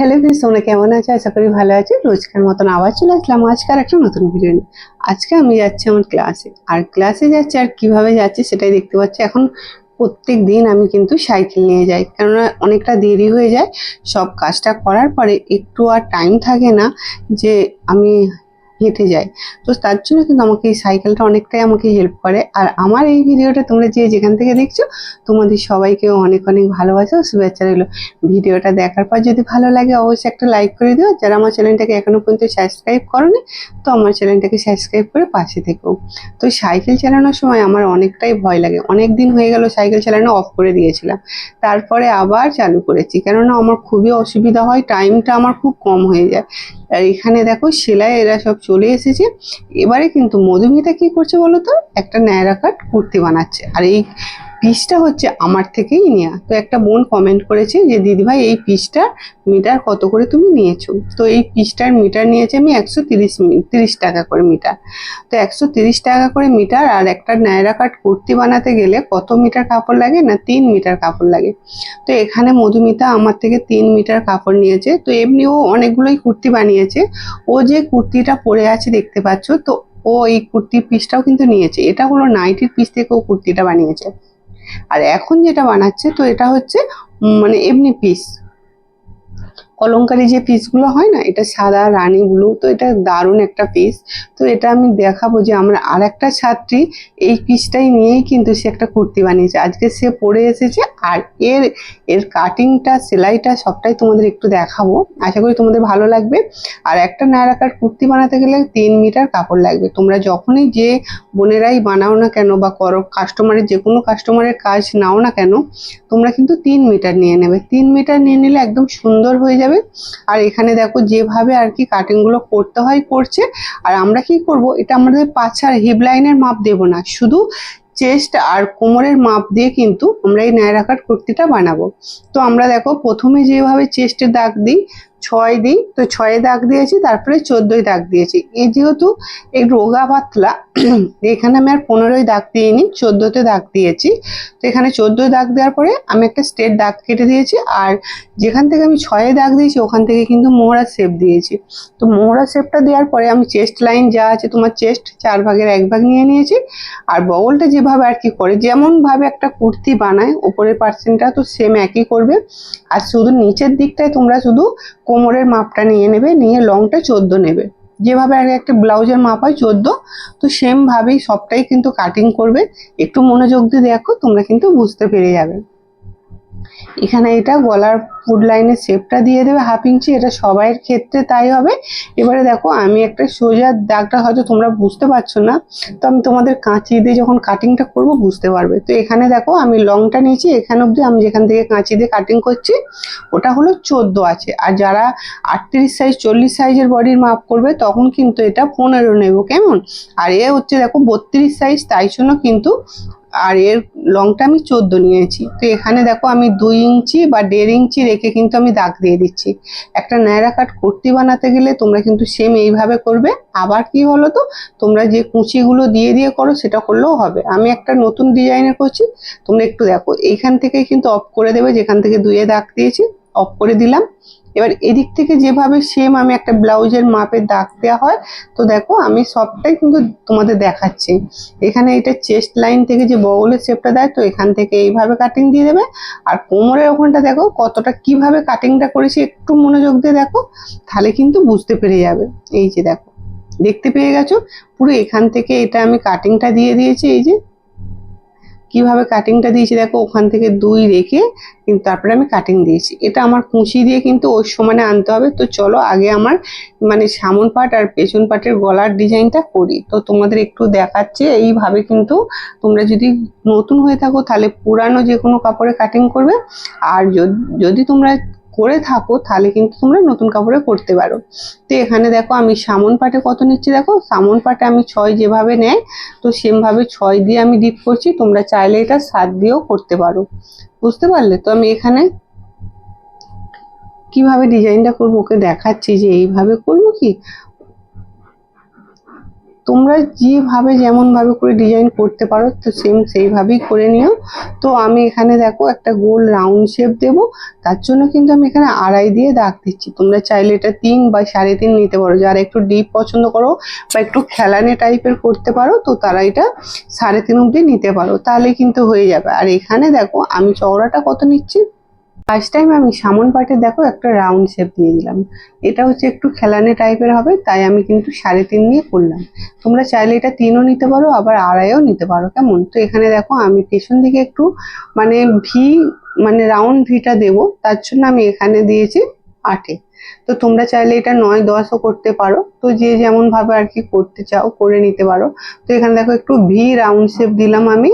Hello friends তোমরা কেমন আছো? আশা করি ভালো আছো। রোজকার মতন আবার চলে আসলাম আজকার একটা নতুন ভিডিও নিয়ে। আজকে আমি যাচ্ছি আমার ক্লাসে আর ক্লাসে যাচ্ছি আর কীভাবে যাচ্ছি সেটাই দেখতে পাচ্ছি। এখন প্রত্যেক দিন আমি কিন্তু সাইকেল নিয়ে যাই। কেননা অনেকটা দেরি হয়ে যায়। সব কাজটা করার পরে একটু আর টাইম থাকে না যে আমি হেঁটে যাই তো তার জন্য কিন্তু আমাকে এই সাইকেলটা অনেকটাই আমাকে হেল্প করে। আর আমার এই ভিডিওটা তোমরা যে যেখান থেকে দেখছ, তোমাদের সবাইকে অনেক অনেক ভালোবাসা শুভেচ্ছা রইল। ভিডিওটা দেখার পর যদি ভালো লাগে, অবশ্যই একটা লাইক করে দিও। যারা আমার চ্যানেলটাকে এখনও পর্যন্ত সাবস্ক্রাইব করনি, তো আমার চ্যানেলটাকে সাবস্ক্রাইব করে পাশে থেকো। তো সাইকেল চালানোর সময় আমার অনেকটাই ভয় লাগে। অনেক দিন হয়ে গেল সাইকেল চালানো অফ করে দিয়েছিলাম। তারপরে আবার চালু করেছি। কেননা আমার খুবই অসুবিধা হয় টাইমটা আমার খুব কম হয়ে যায়। আর এখানে দেখো, সেলাই এরা সব চলে এসেছে। এবারে কিন্তু মধুমিতা কি করছে বলো তো একটা ন্যায়রা কাট কুর্তি বানাচ্ছে। আর এই পিসটা হচ্ছে আমার থেকেই নেওয়া তো একটা বোন কমেন্ট করেছে যে, দিদিভাই, এই পিসটার মিটার কত করে তুমি নিয়েছো? তো এই পিসটার মিটার নিয়েছে আমি একশো তিরিশ তিরিশ টাকা করে মিটার। তো একশো তিরিশ টাকা করে মিটার আর একটা নায়রা কাট কুর্তি বানাতে গেলে কত মিটার কাপড় লাগে না তিন মিটার কাপড় লাগে? তো এখানে মধুমিতা আমার থেকে তিন মিটার কাপড় নিয়েছে। তো এমনি ও অনেকগুলোই কুর্তি বানিয়েছে। ও যে কুর্তিটা পরে আছে দেখতে পাচ্ছ, তো ও এই কুর্তির পিসটাও কিন্তু নিয়েছে। এটা হলো নাইটির পিস থেকে ও কুর্তিটা বানিয়েছে। আর এখন যেটা বানাচ্ছে তো এটা হচ্ছে মানে এমনি পিস কলমকারি যে পিসগুলো হয় না, এটা সাদা, রানী ব্লু তো এটা দারুণ একটা পিস তো এটা আমি দেখাবো যে আমরা আর একটা ছাত্রী এই পিসটাই নিয়েই কিন্তু সে একটা কুর্তি বানিয়েছে। আজকে সে পরে এসেছে আর এর এর কাটিংটা সেলাইটা সবটাই তোমাদের একটু দেখাবো। আশা করি তোমাদের ভালো লাগবে। আর একটা নায়রাকার কুর্তি বানাতে গেলে তিন মিটার কাপড় লাগবে। তোমরা যখনই যে বোনেরাই বানাও না কেন বা করো কাস্টমারের যে কোনো কাস্টমারের কাজ নাও না কেন, তোমরা কিন্তু তিন মিটার নিয়ে নেবে। তিন মিটার নিয়ে নিলে একদম সুন্দর হয়ে যাবে আর এখানে দেখো যেভাবে আর কি কাটিংগুলো করতে হয়, করছে। আর আমরা কি করব? এটা আমাদের পাছার হিপ লাইনের মাপ দেব না। শুধু চেস্ট আর কোমরের মাপ দিয়ে কিন্তু আমরা এই ন্যায়রা কাট কুর্তিটা বানাবো। তো আমরা দেখো প্রথমে যেভাবে চেস্টের দাগ দিই ছয় দিই, তো ছয়ে দাগ দিয়েছি, তারপরে চোদ্দোই দাগ দিয়েছি। এই যেহেতু এই রোগা পাতলা, এখানে আমি আর পনেরোই দাগ দিইনি, চোদ্দোতে দাগ দিয়েছি। তো এখানে চোদ্দোই দাগ দেওয়ার পরে আমি একটা স্টেট দাগ কেটে দিয়েছি, আর যেখান থেকে আমি ছয়ে দাগ দিয়েছি, ওখান থেকে কিন্তু মোহরা শেপ দিয়েছি। তো মোহরা শেপটা দেওয়ার পরে আমি চেস্ট লাইন যা আছে, তোমার চেস্ট চার ভাগের এক ভাগ নিয়ে নিয়েছি, আর বগলটা যেভাবে আর কি করে যেমন ভাবে একটা কুর্তি বানায়, ওপরের পার্সেন্টটা তো সেম একই করবে। আর শুধু নিচের দিকটায় তোমরা শুধু কোমরের মাপটা নিয়ে নেবে, নিয়ে লংটা চোদ্দ নেবে। যেভাবে আগে একটা ব্লাউজের মাপ হয় চোদ্দ, তো সেমভাবেই সবটাই কিন্তু কাটিং করবে। একটু মনোযোগ দিয়ে দেখো, তোমরা কিন্তু বুঝতে পেরে যাবে। এখানে এটা গলার ফুড লাইনের শেপটা দিয়ে দেবে হাফ ইঞ্চি এটা সবাইয়ের ক্ষেত্রে তাই হবে। এবারে দেখো, আমি একটা সোজা দাগটা হয়তো তোমরা বুঝতে পারছ না, তো আমি তোমাদের কাঁচি দিয়ে যখন কাটিংটা করব বুঝতে পারবে। তো এখানে দেখো, আমি লংটা নিয়েছি, এখানে অবধি আমি যেখান থেকে কাঁচি দিয়ে কাটিং করছি, ওটা হলো চোদ্দ আছে। আর যারা আটত্রিশ সাইজ চল্লিশ সাইজের বডির মাপ করবে, তখন কিন্তু এটা পনেরো নেব, কেমন? আর এ হচ্ছে দেখো, বত্রিশ সাইজ তাই জন্য কিন্তু আর এর লংটা আমি চোদ্দ নিয়েছি। তো এখানে দেখো আমি দুই ইঞ্চি বা দেড় ইঞ্চি রেখে কিন্তু আমি দাগ দিয়ে দিচ্ছি। একটা ন্যাড়া কাট কুর্তি বানাতে গেলে তোমরা কিন্তু সেম এইভাবে করবে। আবার কি হলো তো তোমরা যে কুচিগুলো দিয়ে দিয়ে করো, সেটা করলেও হবে। আমি একটা নতুন ডিজাইনের করছি। তোমরা একটু দেখো। এইখান থেকে কিন্তু অফ করে দেবে। যেখান থেকে দুয়ে দাগ দিয়েছি অফ করে দিলাম। এবার এদিক থেকে যেভাবে সেম আমি একটা ব্লাউজের মাপের দাগ দেওয়া হয়, তো দেখো আমি সবটাই কিন্তু তোমাদের দেখাচ্ছি। এখানে এটা চেস্ট লাইন থেকে যে বগলের শেপটা দেয়, তো এখান থেকে এইভাবে কাটিং দিয়ে দেবে। আর কোমরের ওখানটা দেখো কতটা কীভাবে কাটিংটা করেছি, একটু মনোযোগ দিয়ে দেখো, তাহলে কিন্তু বুঝতে পেরে যাবে। এই যে দেখো, দেখতে পেয়ে গেছো? পুরো এখান থেকে এটা আমি কাটিংটা দিয়ে দিয়েছি, এই যে কীভাবে কাটিংটা দিয়েছি, দেখো ওখান থেকে দুই রেখে কিন্তু তারপরে আমি কাটিং দিয়েছি। এটা আমার কুঁচি দিয়ে কিন্তু ওই সমানে আনতে হবে। তো চলো আগে আমার মানে সামন পাট আর পেছন পাটের গলার ডিজাইনটা করি। তো তোমাদের একটু দেখাচ্ছে, এইভাবে কিন্তু তোমরা যদি নতুন হয়ে থাকো তাহলে পুরানো যে কোনো কাপড়ে কাটিং করবে। আর যদি- তোমরা করে থাকো, তাহলে কিন্তু তোমরা নতুন কাপড়ে করতে পারো। তো এখানে দেখো আমি সামন পাটে কত নিচ্ছি দেখো? সামন পাটে আমি ছয় যেভাবে নেয়, তো সেমভাবে ছয় দিয়ে আমি ডিপ করছি, তোমরা চাইলে এটা সাত দিয়েও করতে পারো। বুঝতে পারলে? তো আমি এখানে কীভাবে ডিজাইনটা করব? ওকে দেখাচ্ছি যে এইভাবে করব কি? তোমরা যেভাবে যেমনভাবে করে ডিজাইন করতে পারো, তো সেম সেইভাবেই করে নিও। তো আমি এখানে দেখো একটা গোল রাউন্ড শেপ দেব, তার জন্য কিন্তু আমি এখানে আড়াই দিয়ে দাগ দিচ্ছি। তোমরা চাইলে এটা তিন বা সাড়ে তিন নিতে পারো। যারা একটু ডিপ পছন্দ করো বা একটু খেলানে টাইপের করতে পারো, তো তারা এটা সাড়ে তিন অব্দি নিতে পারো। তাহলে কিন্তু হয়ে যাবে। আর এখানে দেখো আমি চওড়াটা কত নিচ্ছি? ফার্স্ট টাইম আমি সামন পাটে দেখো একটা রাউন্ড শেপ দিয়ে দিলাম এটা হচ্ছে একটু খেলানে টাইপের হবে, তাই আমি কিন্তু সাড়ে তিন দিয়ে করলাম। তোমরা চাইলে এটা তিনও নিতে পারো, আবার আড়াইও নিতে পারো, কেমন? তো এখানে দেখো আমি পেছন দিকে একটু মানে ভি মানে রাউন্ড ভিটা দেব, তার জন্য আমি এখানে দিয়েছি আটে। তো তোমরা চাইলে এটা নয়, দশও করতে পারো। তো যে যেমন ভাবে আর কি করতে চাও, করে নিতে পারো। তো এখানে দেখো একটু ভি রাউন্ড শেপ দিলাম আমি।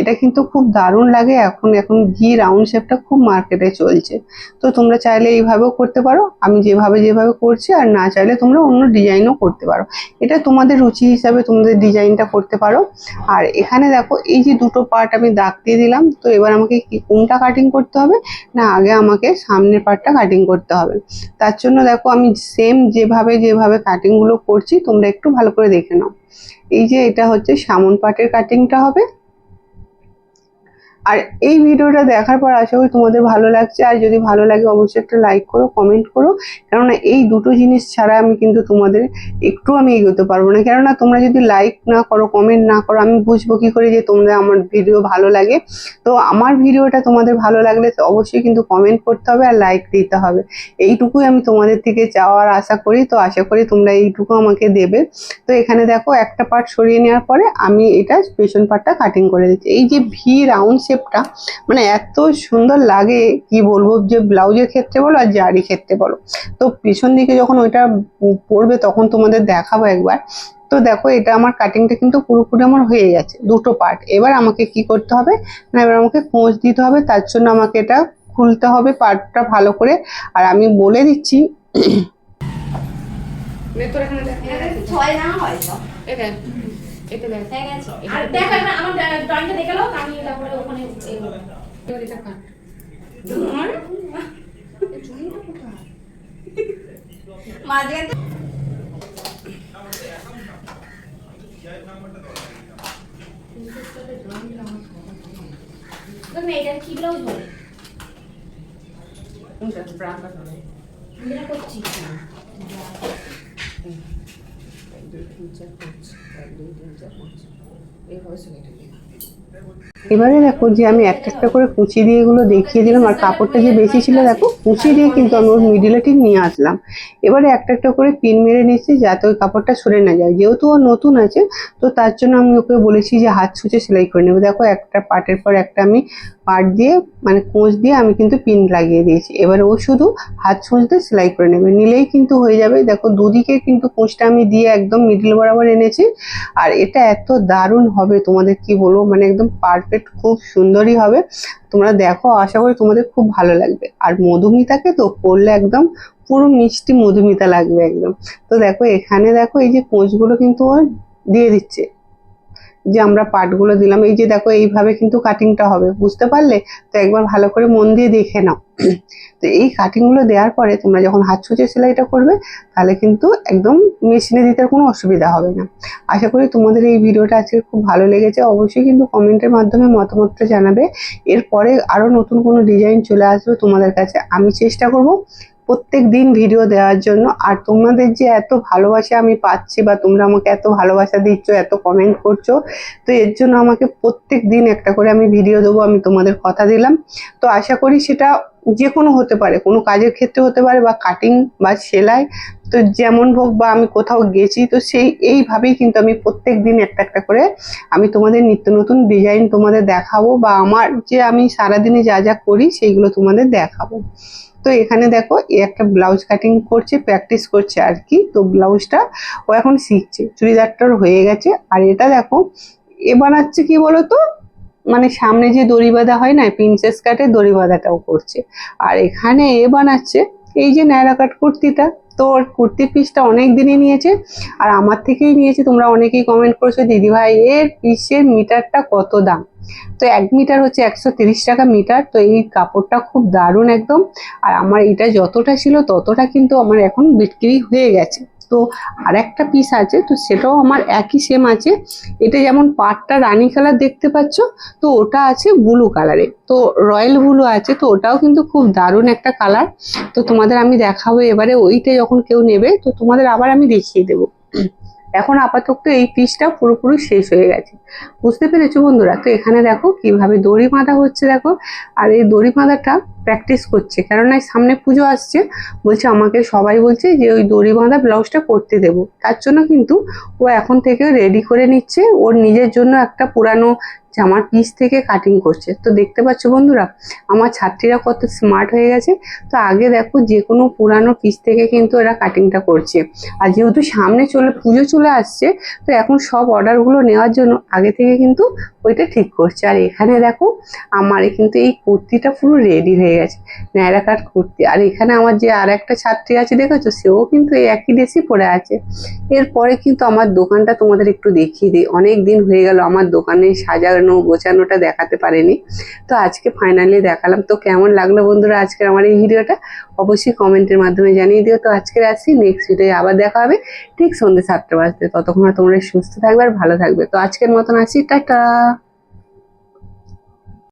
এটা কিন্তু খুব দারুণ লাগে। এখন এখন ঘি রাউন্ড শেপটা খুব মার্কেটে চলছে। তো তোমরা চাইলে এইভাবেও করতে পারো। আমি যেভাবে যেভাবে করছি আর না চাইলে তোমরা অন্য ডিজাইনও করতে পারো। এটা তোমাদের রুচি হিসাবে তোমাদের ডিজাইনটা করতে পারো। আর এখানে দেখো, এই যে দুটো পার্ট আমি দাগ দিয়ে দিলাম, তো এবার আমাকে কোনটা কাটিং করতে হবে? না, আগে আমাকে সামনের পার্টটা কাটিং করতে হবে। তার জন্য দেখো, আমি সেম যেভাবে যেভাবে কাটিংগুলো করছি, তোমরা একটু ভালো করে দেখে নাও। এই যে এটা হচ্ছে সামন পার্টের কাটিংটা হবে। আর এই ভিডিওটা দেখার পর আশা করি তোমাদের ভালো লাগছে। আর যদি ভালো লাগে, অবশ্যই একটা লাইক করো কমেন্ট করো। কেননা এই দুটো জিনিস ছাড়া আমি কিন্তু তোমাদের একটু আমি এগোতে পারব না। কেননা তোমরা যদি লাইক না করো কমেন্ট না করো, আমি বুঝব কী করে যে তোমরা আমার ভিডিও ভালো লাগে। তো আমার ভিডিওটা তোমাদের ভালো লাগলে অবশ্যই কিন্তু কমেন্ট করতে হবে আর লাইক দিতে হবে। এইটুকুই আমি তোমাদের থেকে চাওয়ার আশা করি। তো আশা করি তোমরা এইটুকু আমাকে দেবে। তো এখানে দেখো, একটা পার্ট সরিয়ে নেওয়ার পরে আমি এটা পেছন পার্টটা কাটিং করে দিচ্ছি। এই যে ভি রাউন্ড শেপটা মানে এত সুন্দর লাগে কি বলব যে ব্লাউজের ক্ষেত্রে বলো আর জারি ক্ষেত্রে বলো। তো পেছন দিকে যখন ওইটা পড়বে তখন তোমাদের দেখাবো একবার। তো দেখো এটা আমার কাটিংটা কিন্তু পুরোপুরি আমার হয়ে গেছে দুটো পার্ট এবার আমাকে কি করতে হবে? না এবার আমাকে খোঁজ দিতে হবে তার জন্য আমাকে এটা খুলতে হবে পার্টটা ভালো করে। আর আমি বলে দিচ্ছি ছয় না হয় তো? এটা এটা দেখ গেছে। আর দেখ। দেখ আমার ড্রয়িংটা দেখে নাও আমি তারপরে ওখানে এগোবো। এবার এটা কাট মাঝখান থেকে- দেখ না, এটা কি ব্লাউজ বলে কোনটা ব্রা কাট আমি করছি। দুই তিন চার পাঁচ এক দুই তিন চার পাঁচ এবারে দেখো যে আমি একটা একটা করে কুচি দিয়ে এগুলো দেখিয়ে দিলাম, আর কাপড়টা যে বেশি ছিল দেখো কুচি দিয়ে কিন্তু আমি ওর মিডিলে ঠিক নিয়ে আসলাম। এবারে একটা একটা করে পিন মেরে নিচ্ছি যাতে ওই কাপড়টা সরে না যায়। যেহেতু ও নতুন আছে, তো তার জন্য আমি ওকে বলেছি যে হাত ছুঁচে সেলাই করে নেব। দেখো, একটা পার্টের পর একটা আমি পার্ট দিয়ে মানে কোঁচ দিয়ে আমি কিন্তু পিন লাগিয়ে দিয়েছি। এবার ও শুধু হাত ছুঁচতে সেলাই করে নেবে। নিলেই কিন্তু হয়ে যাবে। দেখো, দুদিকে কিন্তু কোঁচটা আমি দিয়ে একদম মিডিল বরাবর এনেছি। আর এটা এত দারুণ হবে, তোমাদের কি বলব? মানে একদম পারফেক্ট খুব সুন্দরই হবে। তোমরা দেখো, আশা করি তোমাদের খুব ভালো লাগবে। আর মধুমিতাকে তো করলে একদম পুরো মিষ্টি মধুমিতা লাগবে একদম। তো দেখো, এখানে দেখো, এই যে কোঁচগুলো কিন্তু ওর দিয়ে দিচ্ছে। যে আমরা পাটগুলো দিলাম, এই যে দেখো, এইভাবে কিন্তু কাটিংটা হবে। বুঝতে পারলে? তো একবার ভালো করে মন দিয়ে দেখে নাও। তো এই কাটিংগুলো দেওয়ার পরে তোমরা যখন হাত ছুঁচে সেলাইটা করবে, তাহলে কিন্তু একদম মেশিনে দিতে কোনো অসুবিধা হবে না। আশা করি তোমাদের এই ভিডিওটা আজকে খুব ভালো লেগেছে। অবশ্যই কিন্তু কমেন্টের মাধ্যমে মতামতটা জানাবে। এরপরে আরও নতুন কোনো ডিজাইন চলে আসবে তোমাদের কাছে, আমি চেষ্টা করব প্রত্যেক দিন ভিডিও দেওয়ার জন্য। আর তোমাদের যে এত ভালোবাসা আমি পাচ্ছি বা তোমরা আমাকে এত ভালোবাসা দিচ্ছ, এত কমেন্ট করছ, তো এর জন্য আমাকে প্রত্যেক দিন একটা করে আমি ভিডিও দেবো, আমি তোমাদের কথা দিলাম। তো আশা করি সেটা যে কোনো হতে পারে, কোনো কাজের ক্ষেত্রে হতে পারে বা কাটিং বা সেলাই, তো যেমন হোক বা আমি কোথাও গেছি, তো সেই, এইভাবেই কিন্তু আমি প্রত্যেক দিন একটা একটা করে আমি তোমাদের নিত্য নতুন ডিজাইন তোমাদের দেখাবো বা আমার যে আমি সারাদিনে যা যা করি সেইগুলো তোমাদের দেখাবো। তো এখানে দেখো, এ একটা ব্লাউজ কাটিং করছে প্র্যাকটিস করছে আর কি, তো ব্লাউজটা ও এখন শিখছে, চুড়িদারটার হয়ে গেছে। আর এটা দেখো, এ বানাচ্ছে কি বলতো? মানে সামনে যে দড়ি বাঁধা হয় না প্রিন্সেস কাটে দড়ি বাঁধাটাও করছে। আর এখানে এ বানাচ্ছে, এই যে ন্যাড়া কাট কুর্তিটা, তো ওর কুর্তি পিসটা অনেক দিনই নিয়েছে, আর আমার থেকেই নিয়েছে, তোমরা অনেকেই কমেন্ট করেছ, দিদিভাই, এর পিসের মিটারটা কত দাম? তো এক মিটার হচ্ছে একশো তিরিশ টাকা মিটার, তো এই কাপড়টা খুব দারুণ একদম। আর আমার এটা যতটা ছিল ততটা কিন্তু আমার এখন বিক্রি হয়ে গেছে। তো আর একটা পিস আছে, তো সেটাও আমার একই সেম আছে। এটা যেমন পাটটা রানি কালার দেখতে পাচ্ছ, তো ওটা আছে ব্লু কালারে তো রয়্যাল ব্লু আছে, তো ওটাও কিন্তু খুব দারুণ একটা কালার তো তোমাদের আমি দেখাবো এবারে ওইটা যখন কেউ নেবে, তো তোমাদের আবার আমি দেখিয়ে দেবো। এখন আপাতত এই পিসটা পুরোপুরি শেষ হয়ে গেছে। বুঝতে পেরেছ বন্ধুরা? তো এখানে দেখো কীভাবে দড়ি বাঁধা হচ্ছে, দেখো। আর এই দড়ি বাঁধাটা প্র্যাকটিস করছে। কেননা সামনে পুজো আসছে, বলছে আমাকে সবাই বলছে যে ওই দড়ি বাঁধা ব্লাউজটা করতে দেবো। তার জন্য কিন্তু ও এখন থেকে রেডি করে নিচ্ছে। ওর নিজের জন্য একটা পুরানো জামার পিস থেকে কাটিং করছে। তো দেখতে পাচ্ছ বন্ধুরা, আমার ছাত্রীরা কত স্মার্ট হয়ে গেছে। তো আগে দেখো যে কোনো পুরানো পিস থেকে কিন্তু এরা কাটিংটা করছে। আর যেহেতু সামনে চলে, পুজো চলে আসছে, তো এখন সব অর্ডারগুলো নেওয়ার জন্য আগে থেকে কিন্তু ওইটা ঠিক করছে। আর এখানে দেখো, আমার কিন্তু এই কুর্তিটা পুরো রেডি হয়ে গেছে ন্যাড়া কাট কুর্তি আর এখানে আমার যে আর একটা ছাত্রী আছে, দেখেছ? সেও কিন্তু এই একই ড্রেসই পরে আছে। এরপরে কিন্তু আমার দোকানটা তোমাদের একটু দেখিয়ে দিই। অনেক দিন হয়ে গেল, আমার দোকানে সাজানো, গোছানোটা দেখাতে পারেনি। তো আজকে ফাইনালি দেখালাম। তো কেমন লাগল বন্ধুরা আজকের আমার এই ভিডিওটা? অবশ্যই কমেন্টের মাধ্যমে জানিয়ে দিও। তো আজকের আসি নেক্সট ভিডিও আবার দেখা হবে ঠিক সন্ধ্যে সাতটা বাজতে। ততক্ষণ তোমরা সুস্থ থাকবে আর ভালো থাকবে। তো আজকের মতন আসি টাটা!